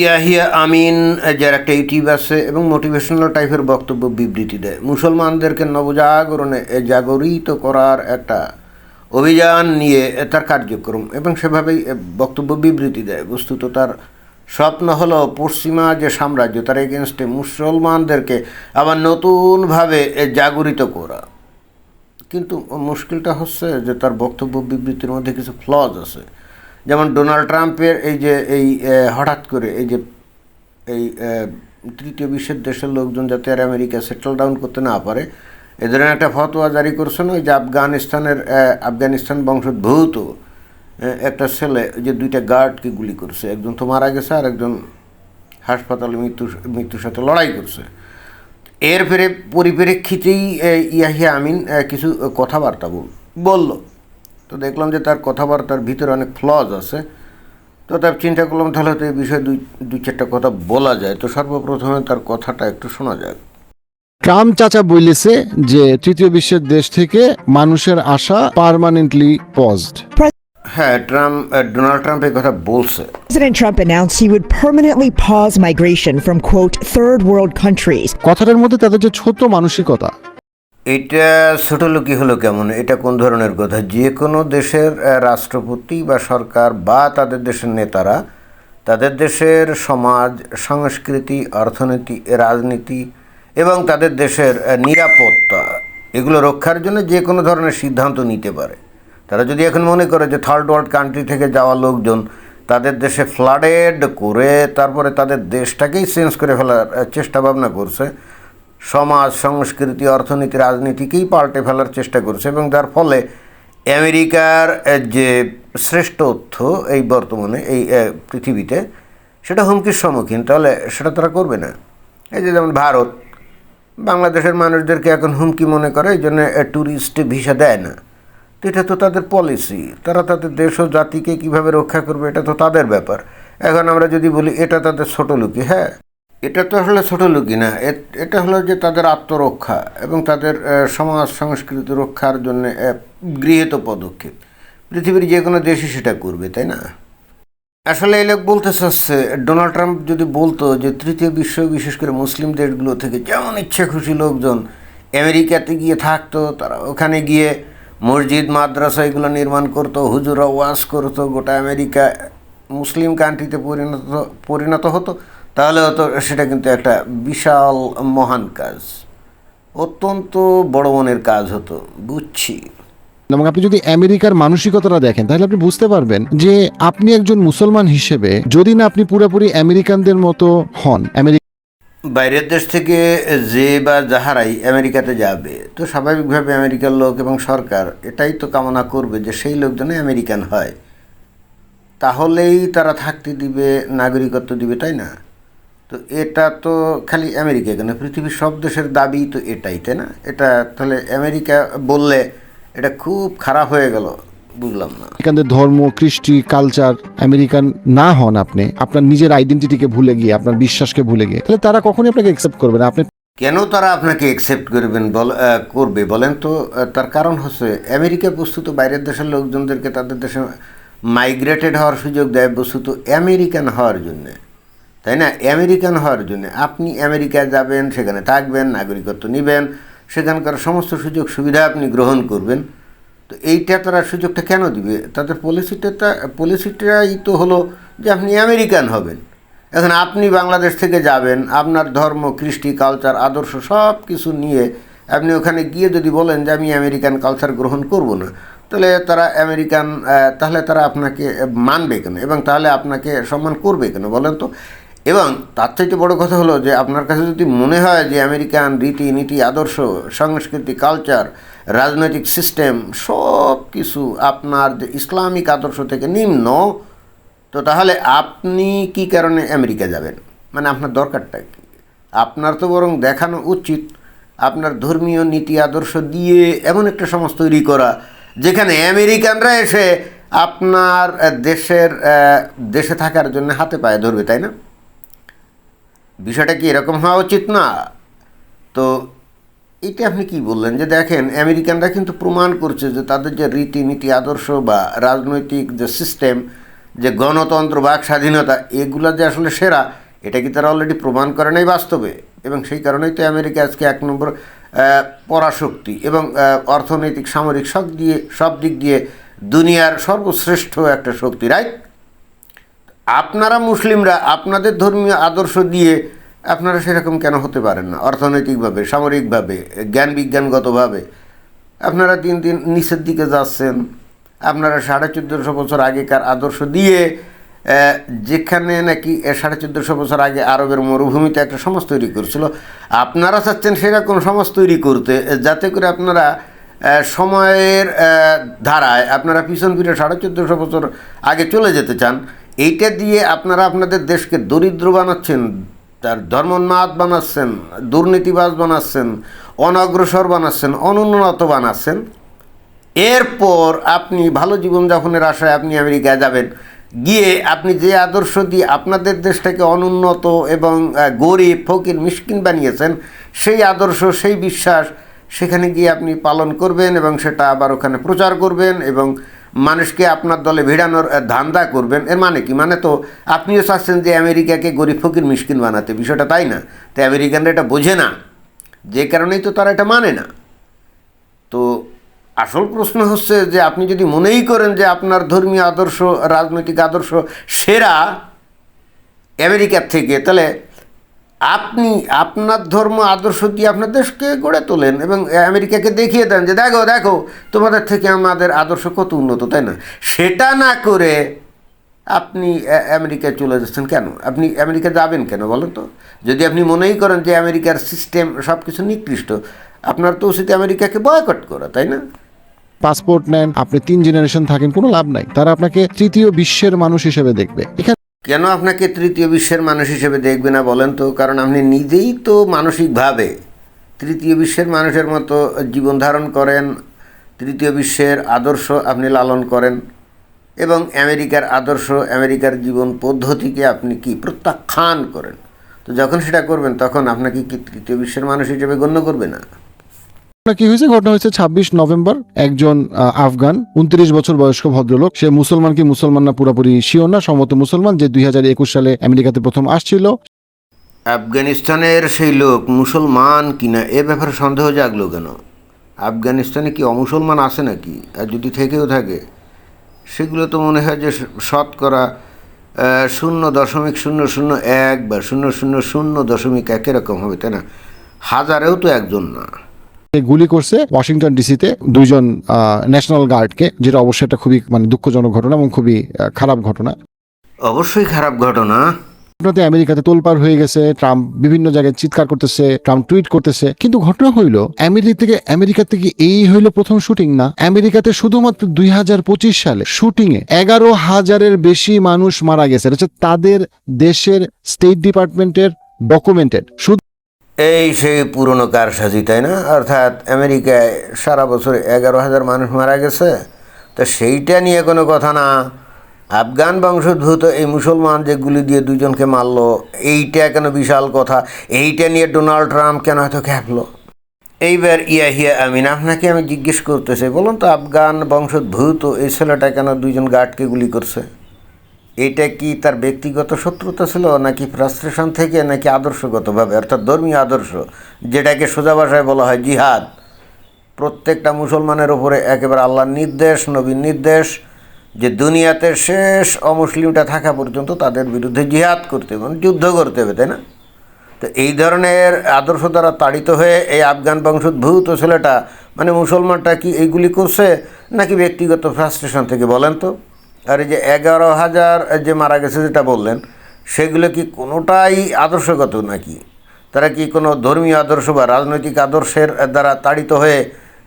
ইয়াহিয়া আমিন, যার একটা ইউটিউব আছে এবং মোটিভেশনাল টাইপের বক্তব্য বিবৃতি দেয়। মুসলমানদেরকে নবজাগরণে জাগরিত করার একটা অভিযান নিয়ে তার কার্যক্রম এবং সেভাবেই বক্তব্য বিবৃতি দেয়। বস্তুত তার স্বপ্ন হলো পশ্চিমা যে সাম্রাজ্য, তার এগেনস্টে মুসলমানদেরকে আবার নতুনভাবে জাগরিত করা। কিন্তু মুশকিলটা হচ্ছে যে তার বক্তব্য বিবৃতির মধ্যে কিছু ফ্লজ আছে। যেমন ডোনাল্ড ট্রাম্পের এই যে, এই হঠাৎ করে এই যে, এই তৃতীয় বিশ্বের দেশের লোকজন যাতে আর আমেরিকা সেটেল ডাউন করতে না পারে, এ ধরনের একটা ফতোয়া জারি করছেন ওই যে আফগানিস্তানের আফগানিস্তান বংশোদ্ভূত একটা ছেলে যে দুইটা গার্ডকে গুলি করছে। একজন তো মারা গেছে আর একজন হাসপাতালে মৃত্যু মৃত্যুর সাথে লড়াই করছে। এর ফেরে পরিপ্রেক্ষিতেই ইয়াহিয়া আমিন কিছু কথাবার্তা বল, বলল। তো দেখলাম যে তার কথাবার্তার ভিতরে অনেক ফ্লজ আছে। তো তার চিন্তা করলাম তাহলে তো এই বিষয়ে দুই দুই চারটা কথা বলা যায়। তো সর্বপ্রথমে তার কথাটা একটু শোনা যাক। ট্রাম্প চাচা বলেছে যে তৃতীয় বিশ্বের দেশ থেকে মানুষের আশা পার্মানেন্টলি পজড হ্যাঁ ট্রাম্প ডোনাল্ড ট্রাম্প এই কথা বলছে। President Trump announced he would permanently pause migration from, quote, third world countries. কথাটার মধ্যে তাদের যে ছোট মানসিকতা এটা ছোট লোকই হলো কেমন? এটা কোন ধরনের কথা? যে কোনো দেশের রাষ্ট্রপতি বা সরকার বা তাদের দেশের নেতারা তাদের দেশের সমাজ, সংস্কৃতি, অর্থনীতি, রাজনীতি এবং তাদের দেশের নিরাপত্তা এগুলো রক্ষার জন্য যে কোনো ধরনের সিদ্ধান্ত নিতে পারে। তারা যদি এখন মনে করে যে থার্ড ওয়ার্ল্ড কান্ট্রি থেকে যাওয়া লোকজন তাদের দেশে ফ্লাডেড করে তারপরে তাদের দেশটাকেই চেঞ্জ করে ফেলার চেষ্টা ভাবনা করছে সমাজ, সংস্কৃতি, অর্থনীতি, রাজনীতিকেই পাল্টে ফেলার চেষ্টা করছে এবং যার ফলে আমেরিকার যে শ্রেষ্ঠত্ব এই বর্তমানে, এই পৃথিবীতে, সেটা হুমকির সম্মুখীন। তাহলে সেটা তারা করবে না। এই যে যেমন ভারত, বাংলাদেশের মানুষদেরকে এখন হুমকি মনে করে, এই জন্য ট্যুরিস্ট ভিসা দেয় না। তো এটা তো তাদের পলিসি তারা তাদের দেশ ও জাতিকে কীভাবে রক্ষা করবে, এটা তো তাদের ব্যাপার। এখন আমরা যদি বলি, এটা তাদের ছোটো লুকি হ্যাঁ? এটা তো আসলে ছোট লুকি না। এটা হলো যে তাদের আত্মরক্ষা এবং তাদের সমাজ সংস্কৃতি রক্ষার জন্য গৃহীত পদক্ষেপ। পৃথিবীর যে কোনো দেশই সেটা করবে, তাই না? আসলে এই লোক বলতে চাচ্ছে, ডোনাল্ড ট্রাম্প যদি বলতো যে তৃতীয় বিশ্ব, বিশেষ করে মুসলিম দেশগুলো থেকে যেমন ইচ্ছা খুশি লোকজন আমেরিকাতে গিয়ে থাকতো, তারা ওখানে গিয়ে মসজিদ, মাদ্রাসা এগুলো নির্মাণ করতো হুজুরা ওয়াজ করতো, গোটা আমেরিকা মুসলিম কান্ট্রিতে পরিণত পরিণত হতো। তাহলে হতো সেটা কিন্তু একটা বিশাল মহান কাজ। অত্যন্ত বড় মনের কাজ হতো বুঝছি। এবং আপনি যদি আমেরিকার মানসিকতাটা দেখেন তাহলে আপনি বুঝতে পারবেন যে আপনি একজন মুসলমান হিসেবে যদি না আপনি পুরোপুরি আমেরিকানদের মতো হন আমেরিকা বাইরের দেশ থেকে যে বা যাহারাই আমেরিকাতে যাবে তো স্বাভাবিকভাবে আমেরিকার লোক এবং সরকার এটাই তো কামনা করবে যে সেই লোকজনে আমেরিকান হয়। তাহলেই তারা থাকতে দিবে নাগরিকত্ব দিবে তাই না? তো এটা তো খালি আমেরিকা কেন? পৃথিবীর সব দেশের দাবি তো এটাই তাই না? এটা তাহলে আমেরিকা বললে এটা খুব খারাপ হয়ে গেল বুঝলাম না। আমেরিকানদের ধর্ম কৃষ্টি কালচার আমেরিকান না হন আপনি আপনার নিজের আইডেন্টিটিকে ভুলে গিয়ে আপনার বিশ্বাসকে ভুলে গিয়ে তাহলে তারা কখনই আপনাকে অ্যাকসেপ্ট করবে না? আপনি কেন তারা আপনাকে অ্যাকসেপ্ট করবেন বল করবে বলেন তো? তার কারণ হচ্ছে আমেরিকা বস্তুত বাইরের দেশের লোকজনদেরকে তাদের দেশে মাইগ্রেটেড হওয়ার সুযোগ দেয় বস্তুত আমেরিকান হওয়ার জন্যে। তাই না? আমেরিকান হওয়ার জন্য। আপনি আমেরিকায় যাবেন, সেখানে থাকবেন, নাগরিকত্ব নেবেন, সেখানকার সমস্ত সুযোগ সুবিধা আপনি গ্রহণ করবেন। তো এইটা তারা সুযোগটা কেন দিবে? তাদের পলিসিটা পলিসিটাই তো হলো যে আপনি আমেরিকান হবেন। এখন আপনি বাংলাদেশ থেকে যাবেন, আপনার ধর্ম, কৃষ্টি কালচার আদর্শ সব কিছু নিয়ে আপনি ওখানে গিয়ে যদি বলেন যে আমি আমেরিকান কালচার গ্রহণ করব না, তাহলে তারা আমেরিকান তাহলে তারা আপনাকে মানবে কেন? এবং তাহলে আপনাকে সম্মান করবে কেন? বলেন তো। এবং তার থেকে বড় কথা হলো যে আপনার কাছে যদি মনে হয় যে আমেরিকান রীতি নীতি, আদর্শ, সংস্কৃতি কালচার রাজনৈতিক সিস্টেম সব কিছু আপনার যে ইসলামিক আদর্শ থেকে নিম্ন, তো তাহলে আপনি কি কারণে আমেরিকা যাবেন? মানে আপনার দরকারটা কি? আপনার তো বরং দেখানো উচিত আপনার ধর্মীয় নীতি, আদর্শ দিয়ে এমন একটা সমাজ তৈরি করা, যেখানে আমেরিকানরা এসে আপনার দেশের দেশে থাকার জন্য হাতে পায়ে ধরবে, তাই না? বিষয়টা কি এরকম হওয়া উচিত না? তো এটা আপনি কি বললেন? যে দেখেন, আমেরিকানরা কিন্তু প্রমাণ করছে যে তাদের যে রীতিনীতি, আদর্শ বা রাজনৈতিক যে সিস্টেম যে গণতন্ত্র, বাক স্বাধীনতা, এগুলো যে আসলে সেরা, এটা কি তারা অলরেডি প্রমাণ করে নাই বাস্তবে? এবং সেই কারণেই তো আমেরিকা আজকে এক নম্বর পরাশক্তি এবং অর্থনৈতিক, সামরিক সব দিয়ে, সব দিক দিয়ে দুনিয়ার সর্বশ্রেষ্ঠ একটা শক্তি রাইট আপনারা মুসলিমরা আপনাদের ধর্মীয় আদর্শ দিয়ে আপনারা সেরকম কেন হতে পারেন না? অর্থনৈতিকভাবে, সামরিকভাবে, জ্ঞান বিজ্ঞানগতভাবে। আপনারা দিন দিন নিচের দিকে যাচ্ছেন। আপনারা সাড়ে চোদ্দোশো বছর আগেকার আদর্শ দিয়ে যেখানে নাকি সাড়ে চোদ্দোশো বছর আগে আরবের মরুভূমিতে একটা সমাজ তৈরি করছিল, আপনারা চাচ্ছেন সেরকম সমাজ তৈরি করতে, যাতে করে আপনারা সময়ের ধারায় আপনারা পিছন ফিরে সাড়ে চোদ্দোশো বছর আগে চলে যেতে চান। এইটা দিয়ে আপনারা আপনাদের দেশকে দরিদ্র বানাচ্ছেন, তার ধর্মোন্মাদ বানাচ্ছেন, দুর্নীতিবাজ বানাচ্ছেন, অনগ্রসর বানাচ্ছেন, অনুন্নত বানাচ্ছেন। এরপর আপনি ভালো জীবনযাপনের আশায় আপনি আমেরিকায় যাবেন। গিয়ে আপনি যে আদর্শ দিয়ে আপনাদের দেশটাকে অনুন্নত এবং গরিব, ফকির, মিসকিন বানিয়েছেন, সেই আদর্শ, সেই বিশ্বাস, সেখানে গিয়ে আপনি পালন করবেন এবং সেটা আবার ওখানে প্রচার করবেন এবং মানুষকে আপনার দলে ভিড়ানোর ধান্দা করবেন। এর মানে কি? মানে তো আপনিও চাচ্ছেন যে আমেরিকাকে গরিব ফকির মিসকিন বানাতে। বিষয়টা তাই না? তো আমেরিকানরা এটা বোঝে না। যে কারণেই তো তারা এটা মানে না। তো আসল প্রশ্ন হচ্ছে যে আপনি যদি মনেই করেন যে আপনার ধর্মীয় আদর্শ, রাজনৈতিক আদর্শ সেরা আমেরিকার থেকে, তাহলে আপনি আপনার ধর্ম, আদর্শ দিয়ে আপনার দেশকে গড়ে তোলেন এবং আমেরিকাকে দেখিয়ে দেন যে, দেখো দেখো, তোমাদের থেকে আমাদের আদর্শ কত উন্নত তাই না? সেটা না করে আপনি আমেরিকায় চলে যাচ্ছেন কেন? আপনি আমেরিকা যাবেন কেন বলেন তো? যদি আপনি মনেই করেন যে, আমেরিকার সিস্টেম সব কিছু নিকৃষ্ট, আপনার তো উচিত আমেরিকাকে বয়কট করা, তাই না? পাসপোর্ট নেন, আপনি তিন জেনারেশন থাকেন, কোনো লাভ নাই। তারা আপনাকে তৃতীয় বিশ্বের মানুষ হিসেবে দেখবে। এখানে কেন আপনাকে তৃতীয় বিশ্বের মানুষ হিসেবে দেখবে না বলেন তো? কারণ আপনি নিজেই তো মানসিকভাবে তৃতীয় বিশ্বের মানুষের মতো জীবন ধারণ করেন, তৃতীয় বিশ্বের আদর্শ আপনি লালন করেন, এবং আমেরিকার আদর্শ, আমেরিকার জীবন পদ্ধতিকে আপনি কি প্রত্যাখ্যান করেন? তো যখন সেটা করবেন, তখন আপনাকে কি তৃতীয় বিশ্বের মানুষ হিসেবে গণ্য করবে না? কি হয়েছে? ঘটনা হয়েছে ছাব্বিশ নভেম্বর, একজন আফগান, উনত্রিশ বছর বয়স্ক ভদ্রলোক। সে মুসলমান কি মুসলমান না পুরোপুরি শিওর না? সম্মত মুসলমান, যে দুই হাজার একুশ সালে আমেরিকাতে প্রথম আসছিল। আফগানিস্তানের সেই লোক মুসলমান কিনা এ ব্যাপারে সন্দেহ জাগলো কেন? আফগানিস্তানে কি অমুসলমান আছে নাকি? আর যদি থেকেও থাকে, সেগুলো তো মনে হয় যে শতকরা শূন্য দশমিক শূন্য শূন্য এক বা শূন্য শূন্য শূন্য দশমিক এক এরকম হবে, তাই না? হাজারেও তো একজন না। গুলি করছে ওয়াশিংটন ডিসিতে দুইজন ন্যাশনাল গার্ডকে যেটা অবশ্যই একটা খুবই মানে দুঃখজনক ঘটনা এবং খুবই খারাপ ঘটনা। অবশ্যই খারাপ ঘটনা। ঘটনাতে আমেরিকাতে তোলপাড় হয়ে গেছে ট্রাম্প বিভিন্ন জায়গায় চিৎকার করতেছে ট্রাম্প টুইট করতেছে। কিন্তু ঘটনা হইল আমেরিকা থেকে আমেরিকা থেকে এই হইল প্রথম শুটিং না? আমেরিকাতে শুধুমাত্র দুই হাজার পঁচিশ সালে শুটিং এ এগারো হাজারের বেশি মানুষ মারা গেছে। এটা হচ্ছে তাদের দেশের স্টেট ডিপার্টমেন্টের ডকুমেন্টেড শুধু এই সেই পুরনো কারসাজি, তাই না? অর্থাৎ আমেরিকায় সারা বছর এগারো হাজার মানুষ মারা গেছে। তো সেইটা নিয়ে কোনো কথা না। আফগান বংশোদ্ভূত এই মুসলমান যে গুলি দিয়ে দুজনকে মারল, এইটা কেন বিশাল কথা? এইটা নিয়ে ডোনাল্ড ট্রাম্প কেন হয়তো খ্যাপলো এইবার ইয়া হিয়া আমিন, আপনাকে আমি জিজ্ঞেস করতেছি, বলুন তো আফগান বংশোদ্ভূত এই ছেলেটা কেন দুইজন গার্ডকে গুলি করছে? এটা কি তার ব্যক্তিগত শত্রুতা ছিল নাকি ফ্রাস্ট্রেশন থেকে নাকি আদর্শগতভাবে, অর্থাৎ ধর্মীয় আদর্শ, যেটাকে সোজা ভাষায় বলা হয় জিহাদ? প্রত্যেকটা মুসলমানের ওপরে একেবারে আল্লাহর নির্দেশ, নবীর নির্দেশ, যে দুনিয়াতে শেষ অমুসলিমটা থাকা পর্যন্ত তাদের বিরুদ্ধে জিহাদ করতে হবে মানে যুদ্ধ করতে হবে, তাই না? তো এই ধরনের আদর্শ দ্বারা তাড়িত হয়ে এই আফগান বংশোদ্ভূত ছেলেটা মানে মুসলমানটা কি এইগুলি করছে নাকি ব্যক্তিগত ফ্রাস্ট্রেশন থেকে বলেন তো? আর এই যে এগারো হাজার যে মারা গেছে যেটা বললেন, সেগুলো কি কোনোটাই আদর্শগত নাকি? তারা কি কোনো ধর্মীয় আদর্শ বা রাজনৈতিক আদর্শের দ্বারা তাড়িত হয়ে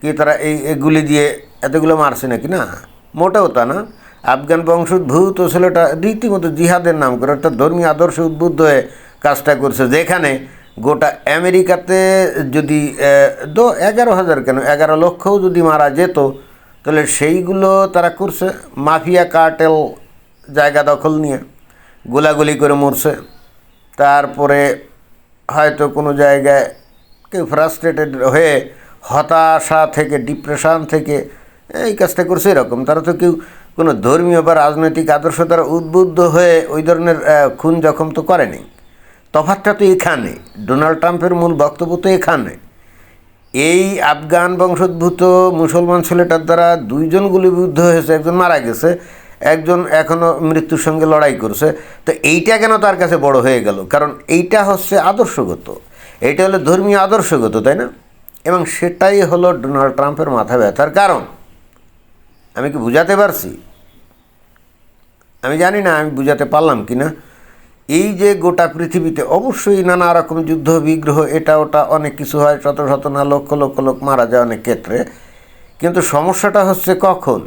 কি তারা এই এগুলি দিয়ে এতগুলো মারছে নাকি? না, মোটেও তা না। আফগান বংশোদ্ভূত ছেলেটা রীতিমতো জিহাদের নাম করে অর্থাৎ ধর্মীয় আদর্শ উদ্বুদ্ধ হয়ে কাজটা করছে। যেখানে গোটা আমেরিকাতে যদি এগারো হাজার কেন? এগারো লক্ষও যদি মারা যেত তাহলে সেইগুলো তারা করছে। মাফিয়া কার্টেল জায়গা দখল নিয়ে গোলাগুলি করে মরছে। তারপরে হয়তো কোনো জায়গায় কেউ ফ্রাস্ট্রেটেড হয়ে হতাশা থেকে ডিপ্রেশান থেকে এই কাজটা করছে এরকম। তারা তো কেউ কোনো ধর্মীয় বা রাজনৈতিক আদর্শ দ্বারা উদ্বুদ্ধ হয়ে ওই ধরনের খুন জখম তো করেনি। তফাৎটা তো এখানে। ডোনাল্ড ট্রাম্পের মূল বক্তব্য তো এখানে। এই আফগান বংশোদ্ভূত মুসলমান ছেলেটার দ্বারা দুইজন গুলিবিদ্ধ হয়েছে, একজন মারা গেছে, একজন এখনও মৃত্যুর সঙ্গে লড়াই করছে। তো এইটা কেন তার কাছে বড় হয়ে গেল? কারণ এইটা হচ্ছে আদর্শগত। এইটা হলো ধর্মীয় আদর্শগত, তাই না? এবং সেটাই হলো ডোনাল্ড ট্রাম্পের মাথা ব্যথার কারণ। আমি কি বুঝাতে পারছি? আমি জানি না, আমি বুঝাতে পারলাম কি না এই যে গোটা পৃথিবীতে অবশ্যই নানা রকম যুদ্ধ, বিগ্রহ, এটা, ওটা, অনেক কিছু হয়, শত শত না, লক্ষ লক্ষ লোক মারা যায় অনেক ক্ষেত্রে। কিন্তু সমস্যাটা হচ্ছে কখন?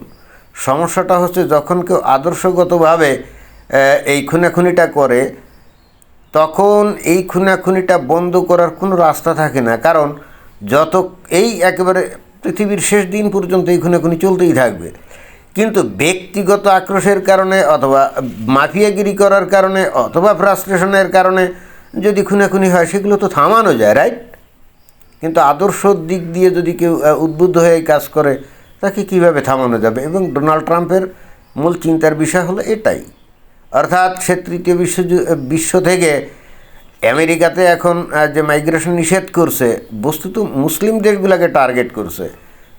সমস্যাটা হচ্ছে যখন কেউ আদর্শগতভাবে এই খুনাখুনিটা করে, তখন এই খুনাখুনিটা বন্ধ করার কোনো রাস্তা থাকে না। কারণ যত, এই একেবারে পৃথিবীর শেষ দিন পর্যন্ত এই খুনাখুনি চলতেই থাকবে। কিন্তু ব্যক্তিগত আক্রোশের কারণে অথবা মাফিয়াগিরি করার কারণে অথবা ফ্রাস্ট্রেশনের কারণে যদি খুনাখুনি হয়, সেগুলো তো থামানো যায়, রাইট? কিন্তু আদর্শ দিক দিয়ে যদি কেউ উদ্বুদ্ধ হয়ে কাজ করে, তাকে কীভাবে থামানো যাবে? এবং ডোনাল্ড ট্রাম্পের মূল চিন্তার বিষয় হলো এটাই। অর্থাৎ সে তৃতীয় বিশ্ব বিশ্ব থেকে আমেরিকাতে এখন যে মাইগ্রেশন নিষেধ করছে, বস্তুত মুসলিম দেশগুলোকে টার্গেট করছে।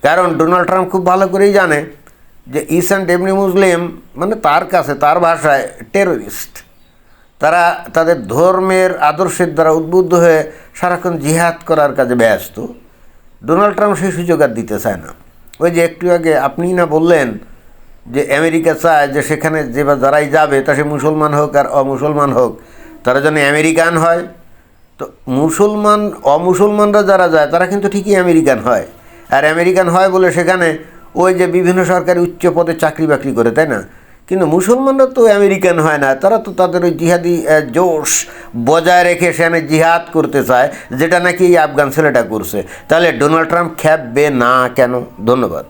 কারণ ডোনাল্ড ট্রাম্প খুব ভালো করেই জানে যে ইস অ্যান্ড এমনি মুসলিম মানে তার কাছে, তার ভাষায় টেরোরিস্ট তারা তাদের ধর্মের আদর্শের দ্বারা উদ্বুদ্ধ হয়ে সারাক্ষণ জিহাদ করার কাজে ব্যস্ত। ডোনাল্ড ট্রাম্প সেই সুযোগ আর দিতে চায় না। ওই যে একটু আগে আপনি না বললেন যে আমেরিকা চায় যে সেখানে যে বা যারাই যাবে, তা সে মুসলমান হোক আর অমুসলমান হোক, তারা যেন আমেরিকান হয়। তো মুসলমান, অমুসলমানরা যারা যায়, তারা কিন্তু ঠিকই আমেরিকান হয়। আর আমেরিকান হয় বলে সেখানে ওই যে বিভিন্ন সরকারি উচ্চ পদে চাকরি বাকরি করে, তাই না? কিন্তু মুসলমানরা তো আমেরিকান হয় না, তারা তো তাদের ওই জিহাদি জোশ বজায় রেখে সেখানে জিহাদ করতে চায়, যেটা নাকি এই আফগান ছেলেটা করছে। তাহলে ডোনাল্ড ট্রাম্প খ্যাপবে না কেন? ধন্যবাদ।